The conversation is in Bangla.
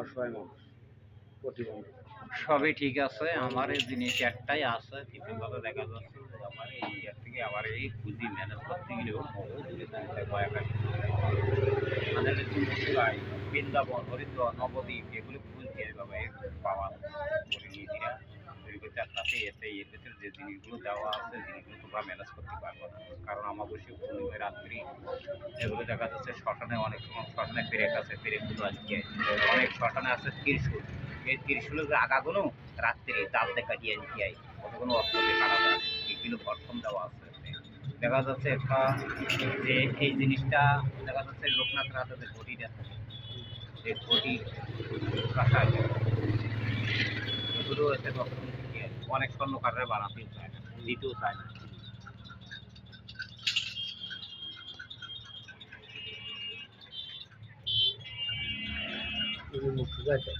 অসহায় মানুষ, প্রতিবন্ধী। সবই ঠিক আছে, আমার এই জিনিস একটাই আছে ঠিকভাবে দেখা যাচ্ছে যে আমার এই ইয়ার থেকে আবার এই পুঁজি ম্যানেজ করতে গেলে মুসলাই বৃন্দাবন, হরিদ্বার, নবদ্বীপ, এগুলো পুঁজি পাওয়া পরিণীতিরা তৈরি তাতে এতে এর ভিতরে যে জিনিসগুলো দেওয়া আছে, জিনিসগুলো তোমরা ম্যানেজ করতে পারব। না কারণ আমাবস্যা পূর্ণিমায় রাত্রি, এগুলো দেখা যাচ্ছে শ্মশানে অনেক সময়, শ্মশানে পেরেক আছে, পেরেকগুলো আজকে অনেক শ্মশানে আছে, ত্রিশুল। এই ত্রিশুলের আগাগুলো রাত্রে তালতে কাটিয়ে নিতে আই কতগুলো অর্থ কাটা যায় এগুলো গঠন দেওয়া আছে। দেখা যাচ্ছে একটা যে এই জিনিসটা দেখা যাচ্ছে লোকনাথ রাতে যে ঘটিটা থাকে যে ঘটি কাটা এগুলো থেকে অনেক স্বর্ণকাররা বানাতেও চায় না দিতেও চায় না। পাইতে